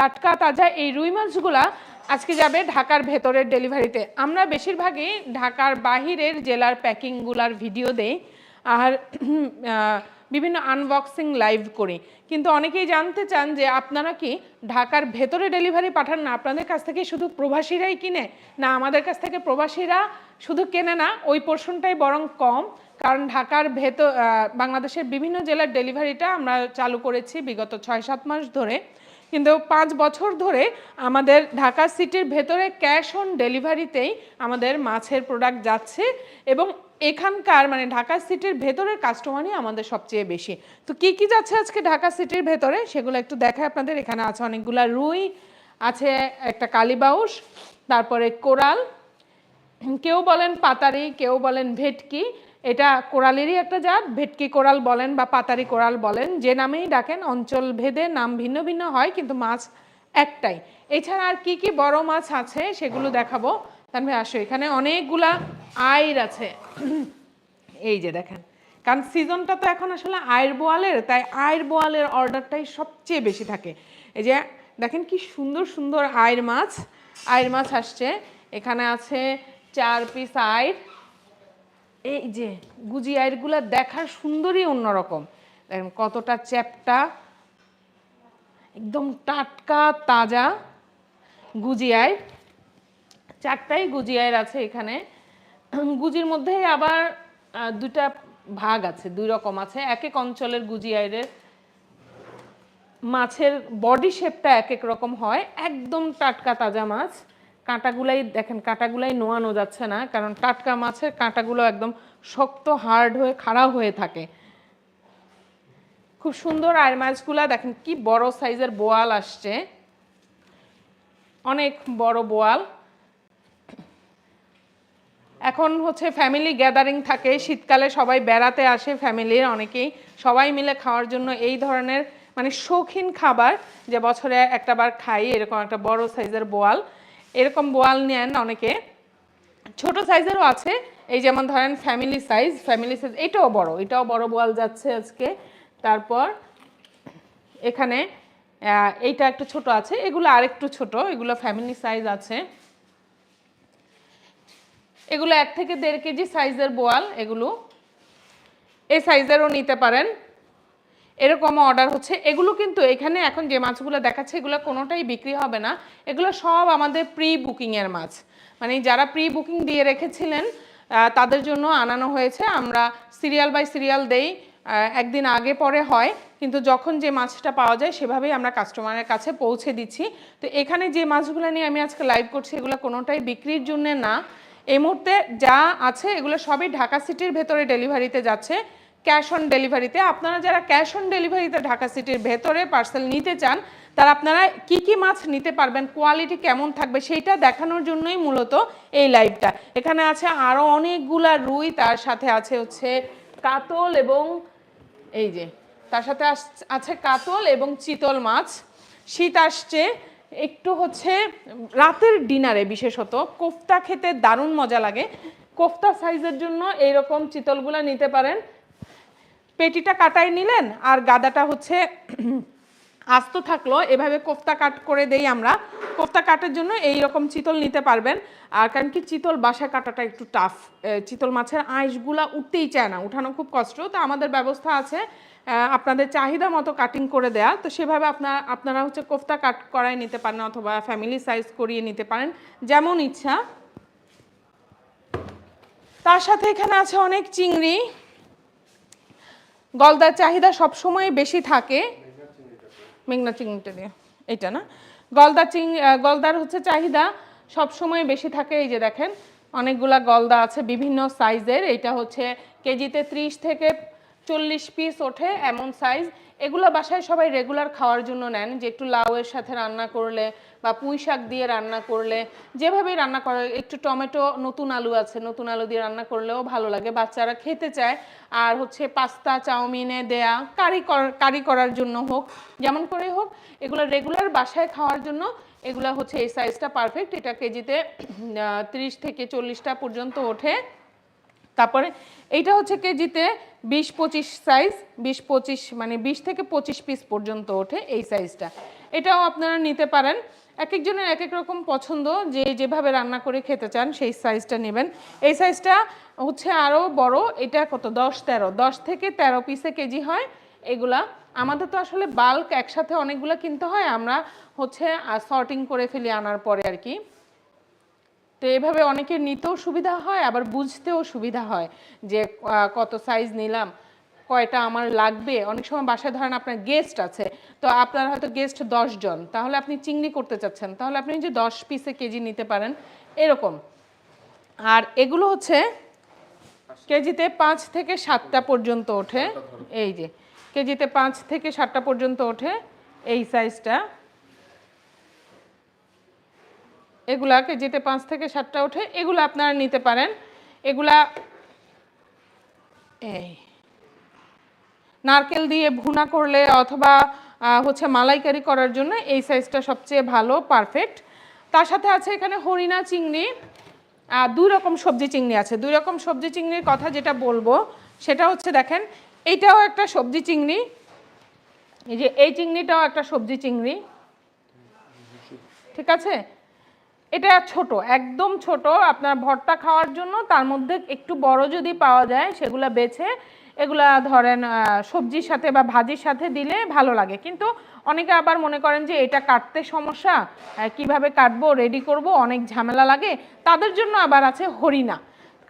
টাটকা তাজা এই রুই মাছগুলা আজকে যাবে ঢাকার ভেতরের ডেলিভারিতে। আমরা বেশিরভাগই ঢাকার বাহিরের জেলার প্যাকিংগুলার ভিডিও দেই আর বিভিন্ন আনবক্সিং লাইভ করি। কিন্তু অনেকেই জানতে চান যে আপনারা কি ঢাকার ভেতরে ডেলিভারি পাঠান না? আপনাদের কাছ থেকে শুধু প্রবাসীরাই কিনে? না, আমাদের কাছ থেকে প্রবাসীরা শুধু কেনে না, ওই পোর্শনটাই বরং কম। কারণ ঢাকার ভেতর বাংলাদেশের বিভিন্ন জেলার ডেলিভারিটা আমরা চালু করেছি বিগত ছয় সাত মাস ধরে। কিন্তু পাঁচ বছর ধরে আমাদের ঢাকা সিটির ভেতরে ক্যাশ অন ডেলিভারিতেই আমাদের মাছের প্রোডাক্ট যাচ্ছে এবং এখানকার মানে ঢাকা সিটির ভেতরের কাস্টমারই আমাদের সবচেয়ে বেশি। তো কি কি যাচ্ছে আজকে ঢাকা সিটির ভেতরে সেগুলো একটু দেখায় আপনাদের। এখানে আছে অনেকগুলা রুই, আছে একটা কালীবাউস তারপরে কোরাল, কেউ বলেন পাতারি, কেউ বলেন ভেটকি এটা কোরালেরই একটা জাত, ভেটকি কোরাল বলেন বা পাতারি কোরাল বলেন, যে নামেই ডাকেন অঞ্চল ভেদে নাম ভিন্ন ভিন্ন হয়, কিন্তু মাছ একটাই। এছাড়া আর কি কি বড় মাছ আছে সেগুলো দেখাবো। তারপরে আসো, এখানে অনেকগুলা আইর আছে। এই যে দেখেন, কারণ সিজনটা তো এখন আসলে আয়ের বোয়ালের, তাই আয়ের বোয়ালের অর্ডারটাই সবচেয়ে বেশি থাকে। এই যে দেখেন কি সুন্দর সুন্দর আয়ের মাছ আয়ের মাছ আসছে। এখানে আছে চার পিস আয়ের এই যে গুজি আয়েরগুলো দেখার সুন্দরই অন্যরকম। দেখেন কতটা চ্যাপটা, একদম টাটকা, তাজা গুজি আয়ের চারটাই গুজি আয়ের আছে এখানে। গুজির মধ্যেই আবার দুটা ভাগ আছে, দুই রকম আছে। এক এক অঞ্চলের গুজি আয়ের মাছের বডি শেপটা এক এক রকম হয়। একদম টাটকা, তাজা মাছ। কাঁটাগুলাই দেখেন, কাঁটাগুলাই নোয়ানো যাচ্ছে না, কারণ টাটকা মাছের কাঁটাগুলো একদম শক্ত, হার্ড হয়ে, খাড়া হয়ে থাকে। খুব সুন্দর আর মাছগুলা দেখেন, কি বড় সাইজের বোয়াল আসছে। অনেক বড় বোয়াল। এখন হচ্ছে ফ্যামিলি গ্যাদারিং থাকে, শীতকালে সবাই বেড়াতে আসে ফ্যামিলির অনেকেই সবাই মিলে খাওয়ার জন্য এই ধরনের মানে শৌখিন খাবার যে বছরে একটা বার খাই, এরকম একটা বড় সাইজের বোয়াল। এরকম বোয়াল নেন অনেকে। ছোট সাইজেরও আছে, এই যেমন ধরেন ফ্যামিলি সাইজ ফ্যামিলি সাইজ এটাও বড় এটাও বড় বোয়াল যাচ্ছে আজকে। তারপর এখানে এইটা একটু ছোট আছে, এগুলো আরেকটু ছোট, এগুলো ফ্যামিলি সাইজ আছে। এগুলো এক থেকে দেড় কেজি সাইজের বোয়াল, এগুলো। এই সাইজেরও নিতে পারেন। এরকম অর্ডার হচ্ছে। এগুলো কিন্তু এখানে এখন যে মাছগুলো দেখাচ্ছে, এগুলো কোনোটাই বিক্রি হবে না। এগুলো সব আমাদের প্রি বুকিংয়ের মাছ। মানে যারা প্রি বুকিং দিয়ে রেখেছিলেন তাদের জন্য আনানো হয়েছে। আমরা সিরিয়াল বাই সিরিয়াল দেই একদিন আগে পরে হয়। কিন্তু যখন যে মাছটা পাওয়া যায়, সেভাবেই আমরা কাস্টমারের কাছে পৌঁছে দিচ্ছি। তো এখানে যে মাছগুলো নিয়ে আমি আজকে লাইভ করছি, এগুলো কোনোটাই বিক্রির জন্য না। এই মুহূর্তে যা আছে, এগুলো সবই ঢাকা সিটির ভেতরে ডেলিভারিতে যাচ্ছে। ক্যাশ অন ডেলিভারিতে। আপনারা যারা ক্যাশ অন ডেলিভারিতে ঢাকা সিটির ভেতরে পার্সেল নিতে চান, তারা আপনারা কি কি মাছ নিতে পারবেন, কোয়ালিটি কেমন থাকবে, সেইটা দেখানোর জন্যই মূলত এই লাইভটা। এখানে আছে আরও অনেকগুলা রুই, তার সাথে আছে হচ্ছে কাতল এবং এই যে, তার সাথে আছে কাতল এবং চিতল মাছ। শীত আসছে, একটু হচ্ছে রাতের ডিনারে বিশেষত, কোফতা খেতে দারুণ মজা লাগে। কোফতা সাইজের জন্য এইরকম চিতলগুলা নিতে পারেন। পেটিটা কাটাই নিলেন আর গাদাটা হচ্ছে আস্ত থাকল। এভাবে কোফতা কাট করে দেই আমরা। কোফতা কাটার জন্য এই রকম চিতল নিতে পারবেন। আর কারণ কি, চিতল বাসা কাটাটা একটু টাফ চিতল মাছের আঁশগুলা উঠতেই চায় না। উঠানো খুব কষ্ট। তো আমাদের ব্যবস্থা আছে আপনাদের চাহিদা মতো কাটিং করে দেয়া। তো সেভাবে আপনার, আপনারা হচ্ছে কোফতা কাট করাই নিতে পারেন অথবা ফ্যামিলি সাইজ করিয়ে নিতে পারেন। যেমন ইচ্ছা। তার সাথে এখানে আছে অনেক চিংড়ি। গলদার চাহিদা সবসময় বেশি থাকে। মেঘনা চিংড়িটা দিয়ে। এটা না? গলদা চিং গলদার হচ্ছে চাহিদা সব সময় বেশি থাকে। এই যে দেখেন, অনেকগুলা গলদা আছে বিভিন্ন সাইজের এটা হচ্ছে কেজিতে ত্রিশ থেকে চল্লিশ পিস ওঠে এমন সাইজ এগুলো বাসায় সবাই রেগুলার খাওয়ার জন্য নেন, যে একটু লাউয়ের সাথে রান্না করলে বা পুঁই শাক দিয়ে রান্না করলে। যেভাবেই রান্না করে, একটু টমেটো, নতুন আলু আছে, নতুন আলু দিয়ে রান্না করলেও ভালো লাগে। বাচ্চারা খেতে চায়। আর হচ্ছে পাস্তা, চাউমিনে দেয়া, কারি কর- কারি করার জন্য হোক, যেমন করে হোক, এগুলো রেগুলার বাসায় খাওয়ার জন্য, এগুলো হচ্ছে এই সাইজটা পারফেক্ট এটা কেজিতে তিরিশ থেকে চল্লিশটা পর্যন্ত ওঠে। তারপরে এইটা হচ্ছে কেজিতে বিশ পঁচিশ সাইজ বিশ পঁচিশ মানে বিশ থেকে পঁচিশ পিস পর্যন্ত ওঠে এই সাইজটা এটাও আপনারা নিতে পারেন। এক একজনের এক এক রকম পছন্দ, যে যেভাবে রান্না করে খেতে চান সেই সাইজটা নেবেন। এই সাইজটা হচ্ছে আরও বড়, এটা কত? দশ তেরো। দশ থেকে তেরো পিসে কেজি হয় এগুলা। আমাদের তো আসলে বাল্ক একসাথে অনেকগুলো কিনতে হয়, আমরা হচ্ছে সর্টিং করে ফেলি আনার পরে আর কি। তো এভাবে অনেকের নিতেও সুবিধা হয় আবার বুঝতেও সুবিধা হয় যে কত সাইজ নিলাম কয়টা আমার লাগবে। অনেক সময় বাসায় ধরেন আপনার গেস্ট আছে তো আপনার হয়তো গেস্ট জন তাহলে আপনি চিংড়ি করতে চাচ্ছেন তাহলে আপনি যে দশ পিসে কেজি নিতে পারেন এরকম। আর এগুলো হচ্ছে কেজিতে পাঁচ থেকে সাতটা পর্যন্ত ওঠে এই যে কেজিতে পাঁচ থেকে সাতটা পর্যন্ত ওঠে এই সাইজটা এগুলা কেজিতে পাঁচ থেকে সাতটা ওঠে, এগুলো আপনারা নিতে পারেন। এগুলা এই নারকেল দিয়ে ভুনা করলে অথবা হচ্ছে মালাইকারি করার জন্য এই সাইজটা সবচেয়ে ভালো পারফেক্ট তার সাথে আছে এখানে হরিণা চিংড়ি দুই রকম সবজি চিংড়ি আছে। দুই রকম সবজি চিংড়ির কথা যেটা বলব, সেটা হচ্ছে দেখেন এইটাও একটা সবজি চিংড়ি, এই যে এই চিংড়িটাও একটা সবজি চিংড়ি। ঠিক আছে? এটা ছোট, একদম ছোট। আপনার ভর্তা খাওয়ার জন্য তার মধ্যে একটু বড় যদি পাওয়া যায়, সেগুলা বেছে এগুলা ধরেন সবজির সাথে বা ভাজির সাথে দিলে ভালো লাগে। কিন্তু অনেকে আবার মনে করেন যে এটা কাটতে সমস্যা কীভাবে কাটবো রেডি করব, অনেক ঝামেলা লাগে। তাদের জন্য আবার আছে হরিণা।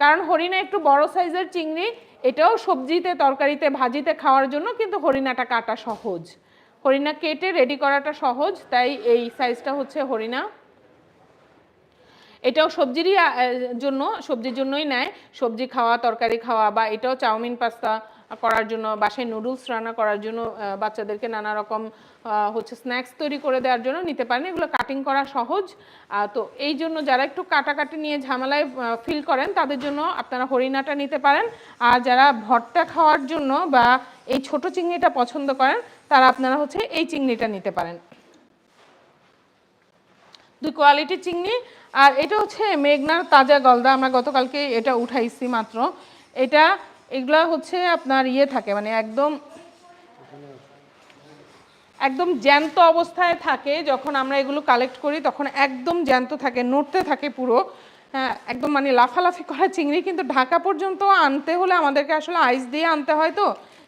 কারণ হরিণা একটু বড় সাইজের চিংড়ি, এটাও সবজিতে, তরকারিতে, ভাজিতে খাওয়ার জন্য কিন্তু হরিণাটা কাটা সহজ। হরিণা কেটে রেডি করাটা সহজ, তাই এই সাইজটা হচ্ছে হরিণা। এটাও সবজিরই জন্য, সবজির জন্যই নেয়। সবজি খাওয়া, তরকারি খাওয়া বা এটাও চাউমিন, পাস্তা করার জন্য, বাসায় নুডলস রান্না করার জন্য বাচ্চাদেরকে নানা রকম হচ্ছে স্ন্যাক্স তৈরি করে দেওয়ার জন্য নিতে পারেন। এগুলো কাটিং করা সহজ। তো এই জন্য যারা একটু কাটাকাটি নিয়ে ঝামেলায় ফিল করেন, তাদের জন্য আপনারা হরিণাটা নিতে পারেন। আর যারা ভর্তা খাওয়ার জন্য বা এই ছোট চিংড়িটা পছন্দ করেন, তারা আপনারা হচ্ছে এই চিংড়িটা নিতে পারেন। দুই কোয়ালিটির চিংড়ি আর এটা হচ্ছে মেঘনার তাজা গলদা। আমরা গতকালকে এটা উঠাইছি মাত্র। এটা, এগুলা হচ্ছে আপনার ইয়ে থাকে মানে একদম একদম জ্যান্ত অবস্থায় থাকে। যখন আমরা এগুলো কালেক্ট করি, তখন একদম জ্যান্ত থাকে, নড়তে থাকে পুরো। হ্যাঁ একদম মানে লাফালাফি করা চিংড়ি, কিন্তু ঢাকা পর্যন্ত আনতে হলে আমাদেরকে আসলে আইস দিয়ে আনতে হয় তো।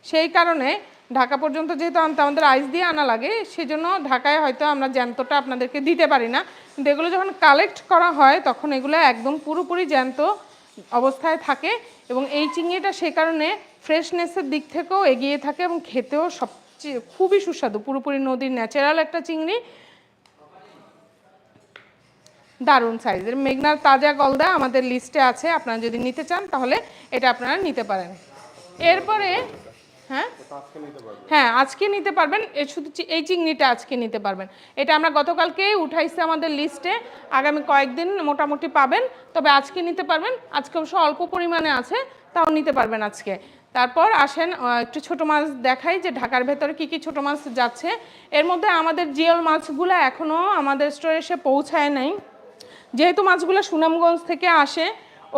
সেই কারণে ঢাকা পর্যন্ত যেহেতু আনতে আমাদের আইস দিয়ে আনা লাগে, সেজন্য ঢাকায় হয়তো আমরা জ্যান্তটা আপনাদেরকে দিতে পারি না। কিন্তু এগুলো যখন কালেক্ট করা হয়, তখন এগুলো একদম পুরোপুরি জ্যান্ত অবস্থায় থাকে এবং এই চিংড়িটা সে কারণে ফ্রেশনেসের দিক থেকেও এগিয়ে থাকে এবং খেতেও সবচেয়ে খুবই সুস্বাদু। পুরোপুরি নদীর ন্যাচারাল একটা চিংড়ি। দারুণ সাইজের। মেঘনার তাজা গলদা আমাদের লিস্টে আছে, আপনারা যদি নিতে চান তাহলে এটা আপনারা নিতে পারেন। এরপরে হ্যাঁ? হ্যাঁ আজকে নিতে পারবেন। শুধু এই চিংড়িটা আজকে নিতে পারবেন। এটা আমরা গতকালকে উঠাইছি আমাদের লিস্টে আগামী কয়েকদিন মোটামুটি পাবেন তবে আজকে নিতে পারবেন। আজকে অবশ্য অল্প পরিমাণে আছে তাও নিতে পারবেন আজকে। তারপর আসেন একটু ছোট মাছ দেখাই যে ঢাকার ভেতরে কি কি ছোট মাছ যাচ্ছে। এর মধ্যে আমাদের জিওল মাছগুলো এখনও আমাদের স্টোরে এসে পৌঁছায় নাই। যেহেতু মাছগুলো সুনামগঞ্জ থেকে আসে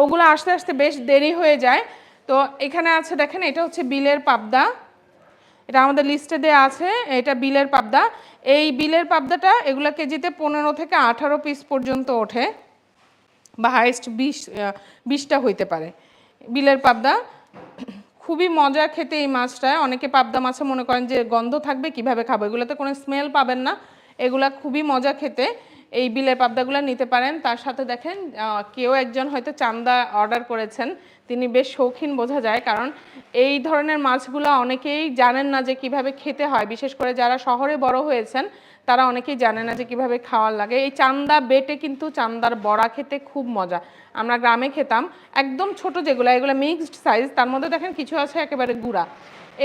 ওগুলো আসতে আসতে বেশ দেরি হয়ে যায়। তো এখানে আছে, দেখেন, এটা হচ্ছে বিলের পাবদা। এটা আমাদের লিস্টে দেওয়া আছে, এটা বিলের পাবদা। এই বিলের পাবদাটা এগুলো কেজিতে পনেরো থেকে আঠারো পিস পর্যন্ত ওঠে বা হাইস্ট বিশ বিশটা হইতে পারে। বিলের পাবদা, খুবই মজা খেতে এই মাছটা। অনেকে পাবদা মাছে মনে করেন যে গন্ধ থাকবে, কীভাবে খাব? এগুলোতে কোনো স্মেল পাবেন না। এগুলা খুবই মজা খেতে। এই বিলের পাবদাগুলো নিতে পারেন। তার সাথে দেখেন কেউ একজন হয়তো চান্দা অর্ডার করেছেন। তিনি বেশ শৌখিন বোঝা যায়, কারণ এই ধরনের মাছগুলো অনেকেই জানেন না যে কীভাবে খেতে হয়। বিশেষ করে যারা শহরে বড় হয়েছেন, তারা অনেকেই জানে না যে কীভাবে খাওয়ার লাগে। এই চান্দা বেটে কিন্তু চান্দার বড়া খেতে খুব মজা। আমরা গ্রামে খেতাম, একদম ছোট যেগুলো, এগুলো মিক্সড সাইজ, তার মধ্যে দেখেন কিছু আছে একেবারে গুঁড়া।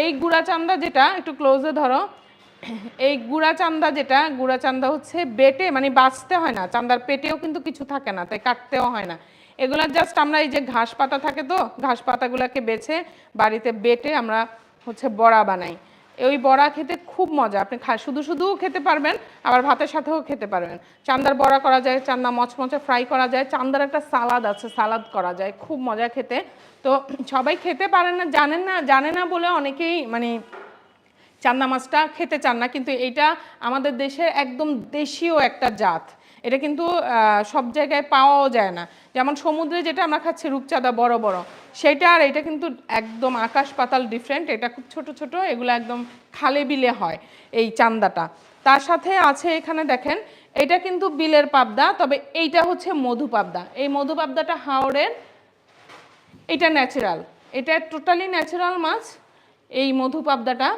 এই গুঁড়া চান্দা যেটা, একটু ক্লোজে ধরো এই গুড়া চান্দা যেটা, গুঁড়া চান্দা হচ্ছে বেটে মানে বাঁচতে হয় না, চান্দার পেটেও কিন্তু কিছু থাকে না, তাই কাটতেও হয় না। এগুলা জাস্ট আমরা এই যে ঘাস পাতা থাকে তো, ঘাস পাতাগুলোকে বেছে বাড়িতে বেটে আমরা হচ্ছে বড়া বানাই। ওই বড়া খেতে খুব মজা, আপনি খা, শুধু শুধুও খেতে পারবেন, আবার ভাতের সাথেও খেতে পারবেন। চান্দার বড়া করা যায়, চান্দা মচমচে ফ্রাই করা যায়, চান্দার একটা সালাদ আছে, সালাদ করা যায়, খুব মজা খেতে। তো সবাই খেতে পারেন না, জানেন না, জানে না বলে অনেকেই মানে চান্দা মাছটা খেতে চান না, কিন্তু এটা আমাদের দেশের একদম দেশীয় একটা জাত। এটা কিন্তু সব জায়গায় পাওয়াও যায় না। যেমন সমুদ্রে যেটা আমরা খাচ্ছি, রূপচাঁদা বড় বড়, সেটা আর এটা কিন্তু একদম আকাশ পাতাল ডিফারেন্ট এটা খুব ছোট ছোট, এগুলো একদম খালে বিলে হয় এই চান্দাটা। তার সাথে আছে এখানে দেখেন, এটা কিন্তু বিলের পাবদা, তবে এইটা হচ্ছে মধু পাবদা। এই মধু পাবদাটা হাওড়ের, এটা ন্যাচারাল এটা টোটালি ন্যাচারাল মাছ, এই মধু পাবদাটা।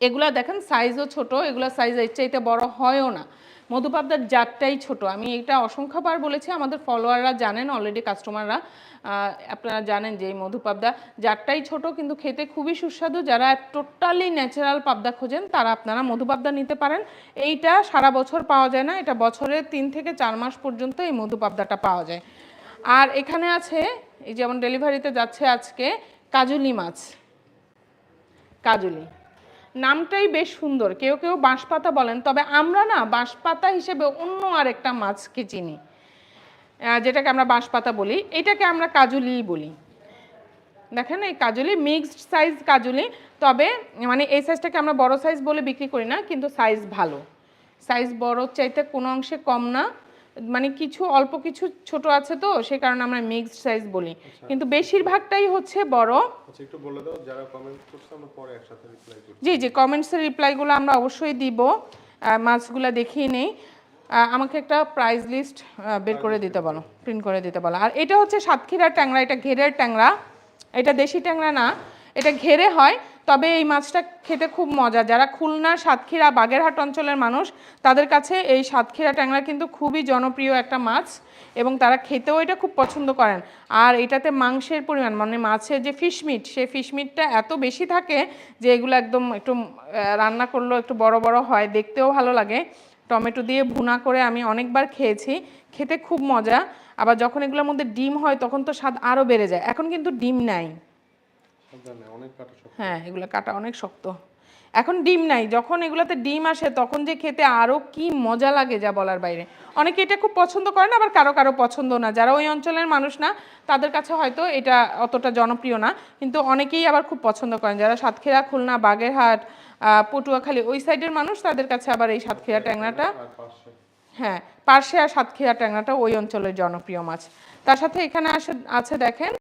এগুলা দেখেন সাইজও ছোট, এগুলা সাইজ এর চাইতে বড় হয়ও না। মধুপাবদার জাতটাই ছোট। আমি এটা অসংখ্যবার বলেছি, আমাদের ফলোয়াররা জানেন অলরেডি কাস্টমাররা আপনারা জানেন যে এই মধুপাবদা জাতটাই ছোট, কিন্তু খেতে খুবই সুস্বাদু। যারা টোটালি ন্যাচারাল পাবদা খোঁজেন, তারা আপনারা মধুপাবদা নিতে পারেন। এইটা সারা বছর পাওয়া যায় না, এটা বছরের তিন থেকে চার মাস পর্যন্ত এই মধুপাবদাটা পাওয়া যায়। আর এখানে আছে, এই যেমন ডেলিভারিতে যাচ্ছে আজকে, কাজুলি মাছ। কাজুলি। নামটাই বেশ সুন্দর। কেউ কেউ বাঁশপাতা বলেন, তবে আমরা না বাঁশপাতা হিসেবে অন্য আরেকটা মাছকে চিনি। যেটাকে আমরা বাঁশপাতা বলি। এটাকে আমরা কাজুলিই বলি। দেখেন এই কাজুলি মিক্সড সাইজ কাজুলি, তবে মানে এই সাইজটাকে আমরা বড় সাইজ বলে বিক্রি করি না, কিন্তু সাইজ ভালো। সাইজ বড় চাইতে কোনো অংশে কম না। মানে কিছু অল্প কিছু ছোট আছে তো সে কারণে আমরা মিক্সড সাইজ বলি। কিন্তু বেশিরভাগটাই হচ্ছে বড়। আচ্ছা একটু বলে দাও যারা কমেন্ট করছে আমরা পরে একসাথে রিপ্লাই করি জি জি কমেন্টসের রিপ্লাইগুলো আমরা অবশ্যই দিব। মাছগুলো দেখিয়ে নেই। আমাকে একটা প্রাইস লিস্ট বের করে দিতে বলো প্রিন্ট করে দিতে বলো। আর এটা হচ্ছে সাতক্ষীরার ট্যাংরা এটা ঘেরের ট্যাংরা। এটা দেশি ট্যাংরা না এটা ঘেরে হয়। তবে এই মাছটা খেতে খুব মজা। যারা খুলনা, সাতক্ষীরা, বাগেরহাট অঞ্চলের মানুষ, তাদের কাছে এই সাতক্ষীরা ট্যাংরা কিন্তু খুবই জনপ্রিয় একটা মাছ এবং তারা খেতেও এটা খুব পছন্দ করেন। আর এটাতে মাংসের পরিমাণ মানে মাছের যে ফিশ মিট সেই ফিশ মিটটা এত বেশি থাকে যে এগুলো একদম একটু রান্না করলেও একটু বড় বড় হয়, দেখতেও ভালো লাগে। টমেটো দিয়ে ভুনা করে আমি অনেকবার খেয়েছি, খেতে খুব মজা। আবার যখন এগুলোর মধ্যে ডিম হয়, তখন তো স্বাদ আরও বেড়ে যায়। এখন কিন্তু ডিম নাই সাবধানে অনেক কাটা সব হ্যাঁ এগুলো কাটা অনেক শক্ত। এখন ডিম নাই যখন এগুলোতে ডিম আসে তখন যে খেতে আরও কি মজা লাগে যা বলার বাইরে। অনেকে এটা খুব পছন্দ করে না আবার কারও কারও পছন্দ না। যারা ওই অঞ্চলের মানুষ না তাদের কাছে হয়তো এটা অতটা জনপ্রিয় না। কিন্তু অনেকেই আবার খুব পছন্দ করেন। যারা সাতক্ষীরা খুলনা বাগেরহাট আহ, পটুয়াখালী ওই সাইডের মানুষ তাদের কাছে আবার এই সাতক্ষীরা ট্যাংরাটা হ্যাঁ পার্শে আর সাতক্ষীরা ট্যাংরাটা ওই অঞ্চলের জনপ্রিয় মাছ। তার সাথে এখানে আসে আছে দেখেন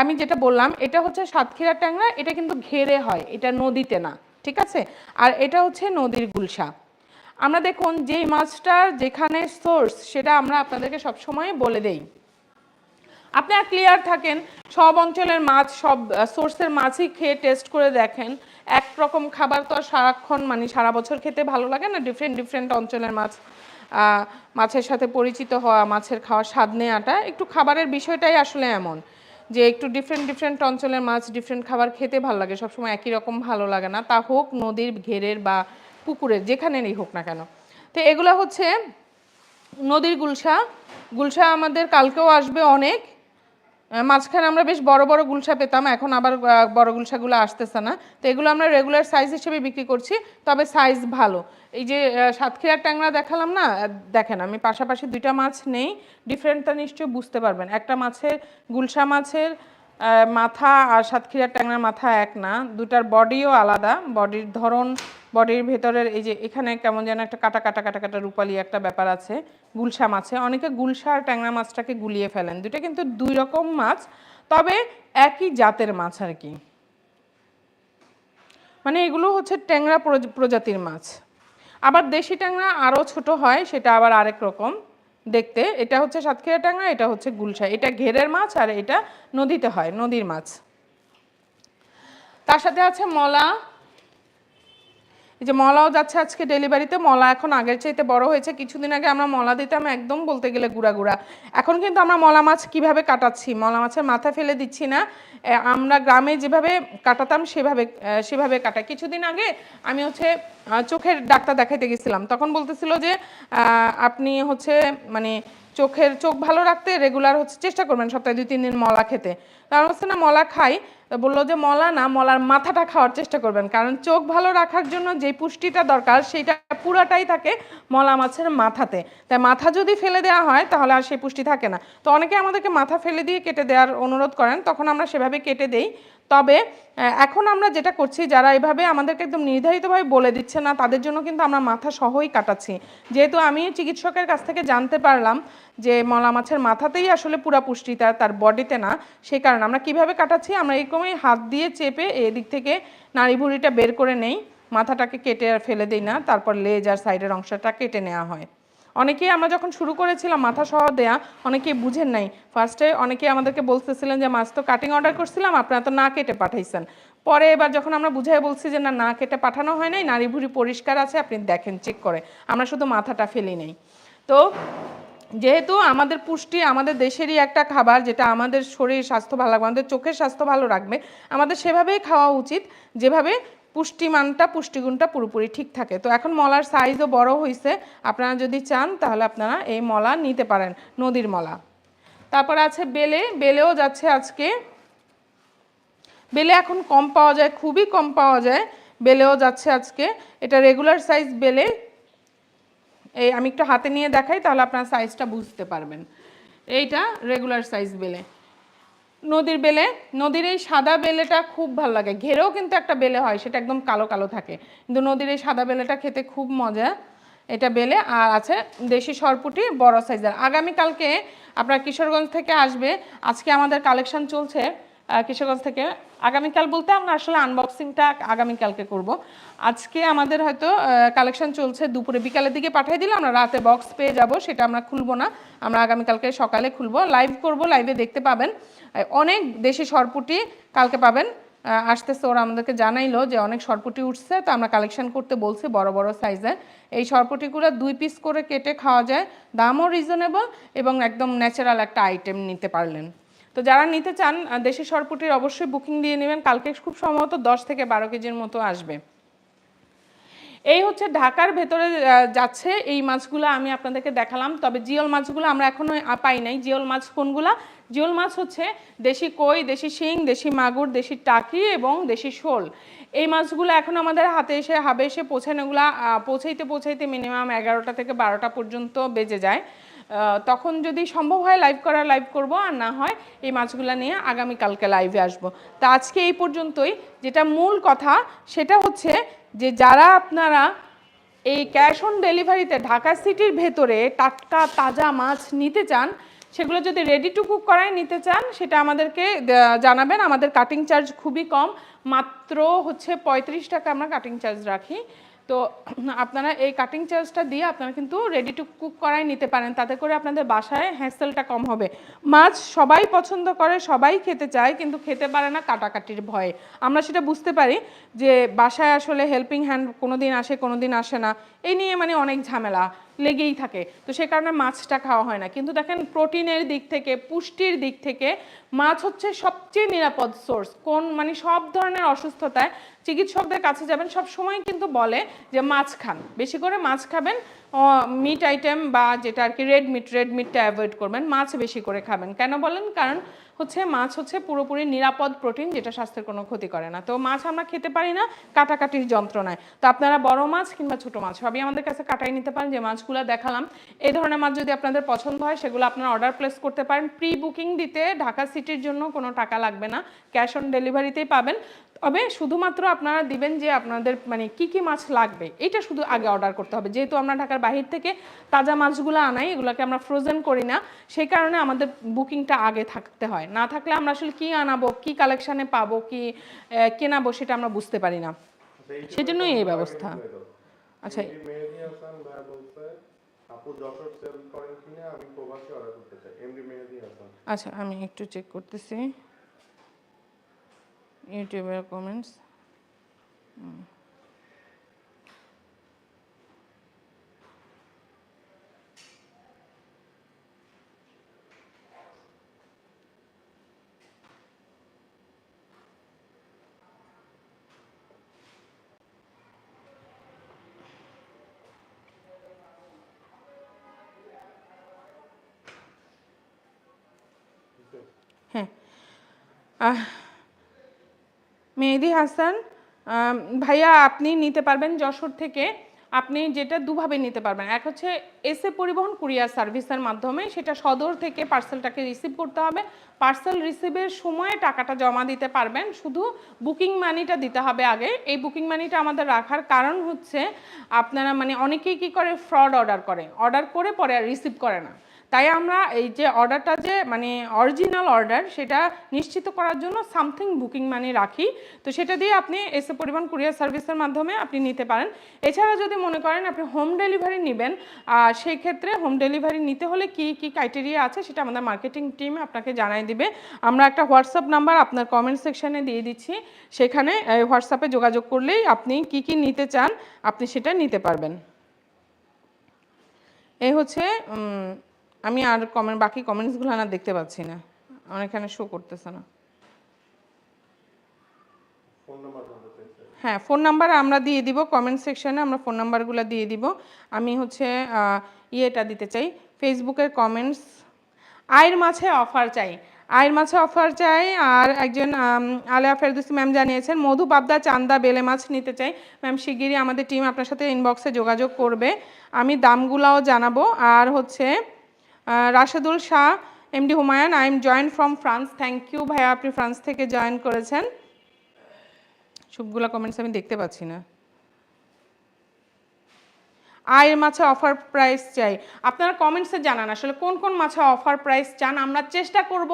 আমি যেটা বললাম, এটা হচ্ছে সাতক্ষীরা ট্যাংরা, এটা কিন্তু ঘেরে হয়, এটা নদীতে না, ঠিক আছে? আর এটা হচ্ছে নদীর গুলশা। আমরা দেখুন, যেই মাছটার যেখানে সোর্স সেটা আমরা আপনাদেরকে সবসময় বলে দেই। আপনারা ক্লিয়ার থাকেন, সব অঞ্চলের মাছ, সব সোর্সের মাছই খেয়ে টেস্ট করে দেখেন। একরকম খাবার তো আর সারাক্ষণ মানে সারা বছর খেতে ভালো লাগে না? ডিফারেন্ট ডিফারেন্ট অঞ্চলের মাছ মাছের সাথে পরিচিত হওয়া, মাছের খাওয়ার স্বাদ নেওয়াটা, একটু খাবারের বিষয়টাই আসলে এমন। যে একটু ডিফারেন্ট ডিফারেন্ট অঞ্চলের মাছ ডিফারেন্ট খাবার খেতে ভালো লাগে, সবসময় একই রকম ভালো লাগে না। তা হোক নদীর ঘেরের বা পুকুরের, যেখানেরই হোক না কেন। তো এগুলো হচ্ছে নদীর গুলশা। গুলশা আমাদের কালকেও আসবে অনেক। মাঝখানে আমরা বেশ বড় বড় গুলশা পেতাম, এখন আবার বড় গুলশাগুলো আসতেছে না। তো এগুলো আমরা রেগুলার সাইজ হিসেবে বিক্রি করছি, তবে সাইজ ভালো। এই যে সাতক্ষীরার ট্যাংরা দেখালাম না? দেখেন, আমি পাশাপাশি দুইটা মাছ নেই ডিফারেন্টটা নিশ্চয়ই বুঝতে পারবেন। একটা মাছের, গুলশা মাছের মাথা আর সাতক্ষীরার ট্যাংরার মাথা এক না। দুটার বডিও আলাদা। বডির ধরন, বডির ভেতরের এই যে এখানে কেমন যেন একটা কাটা কাটা কাটা কাটা রূপালি একটা ব্যাপার আছে গুলশা মাছে অনেকে গুলশা আর ট্যাংরা মাছটাকে গুলিয়ে ফেলেন। দুটো কিন্তু দুই রকম মাছ, তবে একই জাতের মাছ আর কি। মানে এগুলো হচ্ছে ট্যাংরা প্রজাতির মাছ। আবার দেশি ট্যাংরা আরও ছোট হয়, সেটা আবার আরেক রকম। দেখতে, এটা হচ্ছে সাতক্ষীরা টাঙ্গা এটা হচ্ছে গুলশা এটা ঘেরের মাছ আর এটা নদীতে হয়, নদীর মাছ। তার সাথে আছে মলা এই যে মলাও যাচ্ছে আজকে ডেলিভারিতে। মলা এখন আগের চাইতে বড় হয়েছে। কিছুদিন আগে আমরা মলা দিতাম একদম বলতে গেলে গুড়া গুড়া। এখন কিন্তু আমরা মলা মাছ কীভাবে কাটাচ্ছি? মলা মাছের মাথা ফেলে দিচ্ছি না। আমরা গ্রামে যেভাবে কাটাতাম সেভাবে সেভাবে কাটাই। কিছুদিন আগে আমি হচ্ছে চোখের ডাক্তার দেখাইতে গেছিলাম। তখন বলতেছিল যে আপনি হচ্ছে মানে চোখের চোখ ভালো রাখতে রেগুলার হচ্ছে, চেষ্টা করবেন সপ্তাহে দুই, তিন দিন মলা খেতে। কারণ হচ্ছে না, মলা খাই বলল যে মলা না, মলার মাথাটা খাওয়ার চেষ্টা করবেন। কারণ চোখ ভালো রাখার জন্য যে পুষ্টিটা দরকার সেটা পুরাটাই থাকে মলা মাছের মাথাতে। তাই মাথা যদি ফেলে দেওয়া হয়, তাহলে আর সেই পুষ্টি থাকে না। তো অনেকে আমাদেরকে মাথা ফেলে দিয়ে কেটে দেওয়ার অনুরোধ করেন, তখন আমরা সেভাবে কেটে দেই। তবে এখন আমরা যেটা করছি, যারা এভাবে আমাদেরকে একদম নির্ধারিতভাবে বলে দিচ্ছে না, তাদের জন্য কিন্তু আমরা মাথা সহই কাটাচ্ছি। যেহেতু আমি চিকিৎসকের কাছ থেকে জানতে পারলাম যে, মলা মাছের মাথাতেই আসলে পুরা পুষ্টিটা তার বডিতে না সেই কারণে আমরা কীভাবে কাটাচ্ছি, আমরা এরকমই হাত দিয়ে চেপে এদিক থেকে নাড়ি ভুঁড়িটা বের করে নেই, মাথাটাকে কেটে আর ফেলে দিই না, তারপর লেজ আর সাইডের অংশটা কেটে নেওয়া হয়। অনেকেই আমরা যখন শুরু করেছিলাম মাথা সহ দেয়া, অনেকেই বুঝেন নাই। ফার্স্টে অনেকে আমাদেরকে বলতেছিলেন যে, মাছ তো কাটিং অর্ডার করছিলাম, আপনারা তো না কেটে পাঠাইছেন। পরে এবার যখন আমরা বুঝাই বলছি যে, না না কেটে পাঠানো হয় নাই নারী ভুড়ি পরিষ্কার আছে, আপনি দেখেন চেক করে। আমরা শুধু মাথাটা ফেলি নেই। তো যেহেতু আমাদের পুষ্টি আমাদের দেশেরই একটা খাবার, যেটা আমাদের শরীর স্বাস্থ্য ভালো রাখবে আমাদের চোখের স্বাস্থ্য ভালো রাখবে, আমাদের সেভাবেই খাওয়া উচিত। যেভাবে পুষ্টিমানটা, পুষ্টিগুণটা পুরোপুরি ঠিক থাকে। তো এখন মলার সাইজও বড় হয়েছে আপনারা যদি চান, তাহলে আপনারা এই মলা নিতে পারেন, নদীর মলা। তারপর আছে বেলে। বেলেও যাচ্ছে আজকে। বেলে এখন কম পাওয়া যায়, খুবই কম পাওয়া যায়। বেলেও যাচ্ছে আজকে। এটা রেগুলার সাইজ বেলে। এই আমি একটু হাতে নিয়ে দেখাই, তাহলে আপনার সাইজটা বুঝতে পারবেন। এইটা রেগুলার সাইজ বেলে। নদীর বেলে, নদীর এই সাদা বেলেটা খুব ভালো লাগে। ঘেরেও কিন্তু একটা বেলে হয়, সেটা একদম কালো কালো থাকে। কিন্তু নদীর এই সাদা বেলেটা খেতে খুব মজা, এটা বেলে। আর আছে দেশি সরপুটি, বড় সাইজের আগামীকালকে আপনার কিশোরগঞ্জ থেকে আসবে। আজকে আমাদের কালেকশন চলছে কিশোরগঞ্জ থেকে। আগামীকাল বলতে আমরা আসলে আনবক্সিংটা আগামীকালকে করব। আজকে আমাদের হয়তো কালেকশন চলছে দুপুরে, বিকালের দিকে পাঠিয়ে দিলে আমরা রাতে বক্স পেয়ে যাব, সেটা আমরা খুলবো না। আমরা আগামীকালকে সকালে খুলবো। লাইভ করব লাইভে দেখতে পাবেন। অনেক দেশি সরপুটি কালকে পাবেন। আসতেছে, ওরা আমাদেরকে জানাইলো যে অনেক সরপুটি উঠছে, তো আমরা কালেকশন করতে বলছি বড় বড় সাইজে এই সরপুটিগুলো দুই পিস করে কেটে খাওয়া যায়। দামও রিজনেবল এবং একদম ন্যাচারাল একটা আইটেম নিতে পারলেন। তো যারা নিতে চান দেশি সরপুটির অবশ্যই বুকিং দিয়ে নেবেন। কালকে খুব সম্ভবত দশ থেকে বারো কেজির মতো আসবে। এই হচ্ছে ঢাকার ভেতরে যাচ্ছে এই মাছগুলো আমি আপনাদেরকে দেখালাম। তবে জিওল মাছগুলো আমরা এখনও আহ, পাই নাই। জিওল মাছ কোনগুলা? জিওল মাছ হচ্ছে দেশি কই দেশি শিং দেশি মাগুর দেশি টাকি এবং দেশি শোল। এই মাছগুলো এখন আমাদের হাতে এসে হাবে এসে পৌঁছানো এগুলা আহ, পৌঁছাইতে পৌঁছাইতে মিনিমাম এগারোটা থেকে বারোটা পর্যন্ত বেজে যায়। তখন যদি সম্ভব হয় লাইভ করা লাইভ করব, আর না হয় এই মাছগুলো নিয়ে আগামীকালকে লাইভে আসব। তা আজকে এই পর্যন্তই। যেটা মূল কথা, সেটা হচ্ছে যে যারা আপনারা এই ক্যাশ অন ডেলিভারিতে ঢাকা সিটির ভেতরে টাটকা, তাজা মাছ নিতে চান, সেগুলো যদি রেডি টু কুক করায় নিতে চান, সেটা আমাদেরকে জানাবেন। আমাদের কাটিং চার্জ খুবই কম। মাত্র হচ্ছে পঁয়ত্রিশ টাকা আমরা কাটিং চার্জ রাখি। তো আপনারা এই কাটিং চার্জটা দিয়ে আপনারা কিন্তু রেডি টু কুক করাই নিতে পারেন। তাতে করে আপনাদের বাসায় হ্যাসেলটা কম হবে। মাছ সবাই পছন্দ করে, সবাই খেতে চায়, কিন্তু খেতে পারে না কাটাকাটির ভয়ে। আমরা সেটা বুঝতে পারি যে বাসায় আসলে হেল্পিং হ্যান্ড কোনো দিন আসে কোনো দিন আসে না। এই নিয়ে মানে অনেক ঝামেলা। লেগেই থাকে। তো সে কারণে মাছটা খাওয়া হয় না। কিন্তু দেখেন প্রোটিনের দিক থেকে, পুষ্টির দিক থেকে মাছ হচ্ছে সবচেয়ে নিরাপদ সোর্স কোন মানে সব ধরনের অসুস্থতায় চিকিৎসকদের কাছে যাবেন, সব সময় কিন্তু বলে যে মাছ খান। বেশি করে মাছ খাবেন মিট আইটেম বা যেটা আর কি রেড মিট রেড মিটটা অ্যাভয়েড করবেন, মাছ বেশি করে খাবেন। কেন বলেন? কারণ হচ্ছে মাছ হচ্ছে পুরোপুরি নিরাপদ প্রোটিন, যেটা স্বাস্থ্যের কোনো ক্ষতি করে না। তো মাছ আমরা খেতে পারি না কাটাকাটির যন্ত্রণায়। তো আপনারা বড় মাছ কিংবা ছোট মাছ, সবই আমাদের কাছে কাটাই নিতে পারেন। যে মাছগুলো দেখালাম, এই ধরনের মাছ যদি আপনাদের পছন্দ হয়, সেগুলো আপনারা অর্ডার প্লেস করতে পারেন। প্রি বুকিং দিতে ঢাকা সিটির জন্য কোনো টাকা লাগবে না। ক্যাশ অন ডেলিভারিতেই পাবেন। তবে শুধুমাত্র আপনারা দিবেন যে আপনাদের মানে কি কি মাছ লাগবে এটা শুধু আগে অর্ডার করতে হবে। যেহেতু আমরা ঢাকার বাহির থেকে তাজা মাছগুলো আনাই এগুলোকে আমরা ফ্রোজেন করি না সেই কারণে আমাদের বুকিংটা আগে থাকতে হয়। না থাকলে আমরা আসলে কি আনাবো কি কালেকশানে পাবো কি কেনাবো সেটা আমরা বুঝতে পারি না। সেজন্যই এই ব্যবস্থা। আচ্ছা আচ্ছা আমি একটু চেক করতেছি। YouTube comments. Ah. Hmm. Mehedi Hasan ভাইয়া আপনি নিতে পারবেন যশোর থেকে। আপনি যেটা দুভাবে নিতে পারবেন। এক হচ্ছে এসএ পরিবহন কুরিয়ার সার্ভিসের মাধ্যমে সেটা সদর থেকে পার্সেলটাকে রিসিভ করতে হবে। পার্সেল রিসিভের সময় টাকাটা জমা দিতে পারবেন। শুধু বুকিং মানিটা দিতে হবে আগে। এই বুকিং মানিটা আমাদের রাখার কারণ হচ্ছে আপনারা মানে অনেকেই কি করে? ফ্রড অর্ডার করে। অর্ডার করে পরে আর রিসিভ করে না। তাই আমরা এই যে অর্ডারটা যে মানে অরিজিনাল অর্ডার সেটা নিশ্চিত করার জন্য সামথিং বুকিং মানি রাখি। তো সেটা দিয়ে আপনি এসে পরিমাণ কুরিয়ার সার্ভিসের মাধ্যমে আপনি নিতে পারেন। এছাড়া যদি মনে করেন আপনি হোম ডেলিভারি নেবেন সেই ক্ষেত্রে হোম ডেলিভারি নিতে হলে কি কি ক্রাইটেরিয়া আছে সেটা আমাদের মার্কেটিং টিম আপনাকে জানাই দিবে। আমরা একটা হোয়াটসঅ্যাপ নাম্বার আপনার কমেন্ট সেকশনে দিয়ে দিচ্ছি। সেখানে হোয়াটসঅ্যাপে যোগাযোগ করলেই আপনি কি কি নিতে চান, আপনি সেটা নিতে পারবেন। এই হচ্ছে আমি আর কমেন্ট বাকি কমেন্টসগুলো না দেখতে পাচ্ছি না। আমার এখানে শো করতেছে না। হ্যাঁ ফোন নাম্বার আমরা দিয়ে দিব কমেন্ট সেকশনে আমরা ফোন নাম্বারগুলো দিয়ে দিব। আমি হচ্ছে ইয়েটা দিতে চাই ফেসবুকের কমেন্টস আয়ের মাছে অফার চাই। আয়ের মাছে অফার চাই আর একজন আলেয়া ফেরদৌসি ম্যাম জানিয়েছেন মধু পাবদা চান্দা বেলে মাছ নিতে চাই। ম্যাম শিগগিরই আমাদের টিম আপনার সাথে ইনবক্সে যোগাযোগ করবে। আমি দামগুলাও জানাব আর হচ্ছে Rashedul Shah MD Humayun I am join from France thank you ভাইয়া, আপনি ফ্রান্স থেকে জয়েন করেছেন। সবগুলো কমেন্টস আমি দেখতে পাচ্ছি না। আয়ের মাছে অফার প্রাইস চাই। আপনারা কমেন্টসে জানান আসলে কোন কোন মাছে অফার প্রাইস চান। আমরা চেষ্টা করব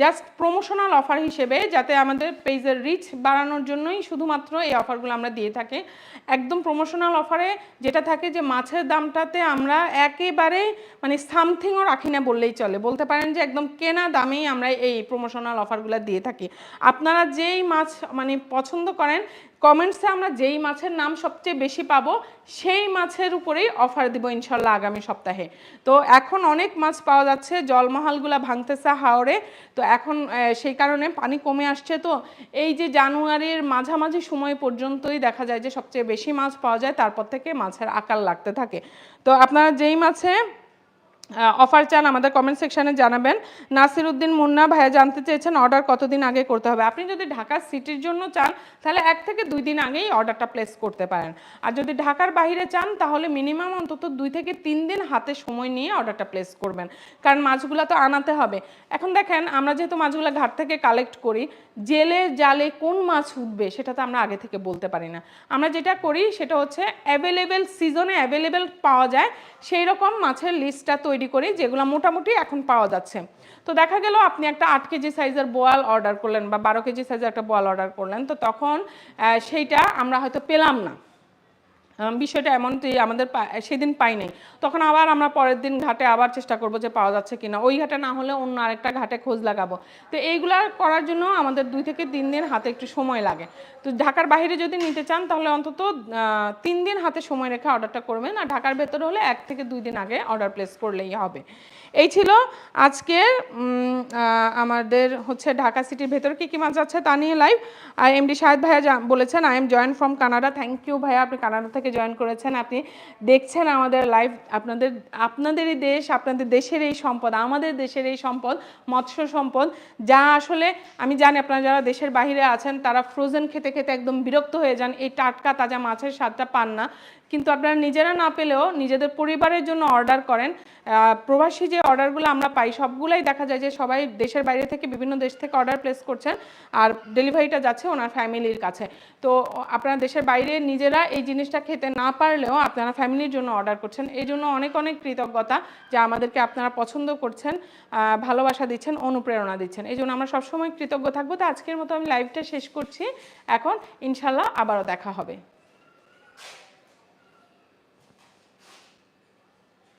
জাস্ট প্রমোশনাল অফার হিসেবে যাতে আমাদের পেজের রিচ বাড়ানোর জন্যই শুধুমাত্র এই অফারগুলো আমরা দিয়ে থাকি। একদম প্রমোশনাল অফারে যেটা থাকে যে মাছের দামটাতে আমরা একেবারে মানে সামথিংও রাখি না বললেই চলে। বলতে পারেন যে একদম কেনা দামেই আমরা এই প্রমোশনাল অফারগুলো দিয়ে থাকি। আপনারা যেই মাছ মানে পছন্দ করেন কমেন্টসে আমরা যেই মাছের নাম সবচেয়ে বেশি পাবো, সেই মাছের উপরেই অফার দিব ইনশাল্লাহ আগামী সপ্তাহে। তো এখন অনেক মাছ পাওয়া যাচ্ছে, জলমহালগুলা ভাঙতেছে হাওড়ে তো এখন সেই কারণে পানি কমে আসছে। তো এই যে জানুয়ারির মাঝামাঝি সময় পর্যন্তই দেখা যায় যে সবচেয়ে বেশি মাছ পাওয়া যায়, তারপর থেকে মাছের আকার লাগতে থাকে। তো আপনারা যেই মাছে অফার চান, আমাদের কমেন্ট সেকশানে জানাবেন। নাসির উদ্দিন মুন্না ভাইয়া জানতে চেয়েছেন অর্ডার কতদিন আগে করতে হবে? আপনি যদি ঢাকা সিটির জন্য চান, তাহলে এক থেকে দুই দিন আগেই অর্ডারটা প্লেস করতে পারেন। আর যদি ঢাকার বাইরে চান, তাহলে মিনিমাম অন্তত দুই থেকে তিন দিন হাতে সময় নিয়ে অর্ডারটা প্লেস করবেন। কারণ মাছগুলো তো আনাতে হবে। এখন দেখেন, আমরা যেহেতু মাছগুলো ঘাট থেকে কালেক্ট করি, জেলে, জালে কোন মাছ উঠবে সেটা তো আমরা আগে থেকে বলতে পারি না। আমরা যেটা করি, সেটা হচ্ছে অ্যাভেলেবেল সিজনে অ্যাভেলেবেল পাওয়া যায় সেই রকম মাছের লিস্টটা তৈরি করি, যেগুলো মোটামুটি এখন পাওয়া যাচ্ছে। তো দেখা গেল আপনি একটা আট কেজি সাইজের বোয়াল অর্ডার করলেন বা বারো কেজি সাইজের একটা বোয়াল অর্ডার করলেন, তো তখন সেইটা আমরা হয়তো পেলাম না। বিষয়টা এমন আমাদের সেদিন পাই নাই তখন আবার আমরা পরের দিন ঘাটে আবার চেষ্টা করব যে পাওয়া যাচ্ছে কিনা। ওই ঘাটে না হলে অন্য আরেকটা ঘাটে খোঁজ লাগাবো। তো এইগুলো করার জন্য আমাদের দুই থেকে তিন দিন হাতে একটু সময় লাগে। তো ঢাকার বাইরে যদি নিতে চান, তাহলে অন্তত তিন দিন হাতে সময় রেখে অর্ডারটা করবেন। আর ঢাকার ভেতরে হলে এক থেকে দুই দিন আগে অর্ডার প্লেস করলেই হবে। এই ছিল আহ, আমাদের হচ্ছে ঢাকা সিটির ভেতর কী কী মাছ আছে তা নিয়ে লাইভ আর এমডি শাহেদ ভাইয়া বলেছেন I am join from Canada thank you ভাইয়া আপনি কানাডা থেকে জয়েন করেছেন আপনি দেখছেন আমাদের লাইভ আপনাদের আপনাদেরই দেশ আপনাদের দেশের এই সম্পদ আমাদের দেশের এই সম্পদ মৎস্য সম্পদ যা আসলে আমি জানি আপনারা যারা দেশের বাইরে আছেন তারা ফ্রোজেন খেতে খেতে একদম বিরক্ত হয়ে যান এই টাটকা তাজা মাছের স্বাদটা পান না। কিন্তু আপনারা নিজেরা না পেলেও নিজেদের পরিবারের জন্য অর্ডার করেন। প্রবাসী যে অর্ডারগুলো আমরা পাই, সবগুলাই দেখা যায় যে সবাই দেশের বাইরে থেকে বিভিন্ন দেশ থেকে অর্ডার প্লেস করছেন আর ডেলিভারিটা যাচ্ছে ওনার ফ্যামিলির কাছে। তো আপনারা দেশের বাইরে নিজেরা এই জিনিসটা খেতে না পারলেও আপনারা ফ্যামিলির জন্য অর্ডার করছেন। এই জন্য অনেক অনেক কৃতজ্ঞতা যে আমাদেরকে আপনারা পছন্দ করছেন ভালোবাসা দিচ্ছেন, অনুপ্রেরণা দিচ্ছেন। এই জন্য আমরা সবসময় কৃতজ্ঞ থাকব। তো আজকের মতো আমি লাইভটা শেষ করছি। এখন ইনশাল্লাহ আবারও দেখা হবে।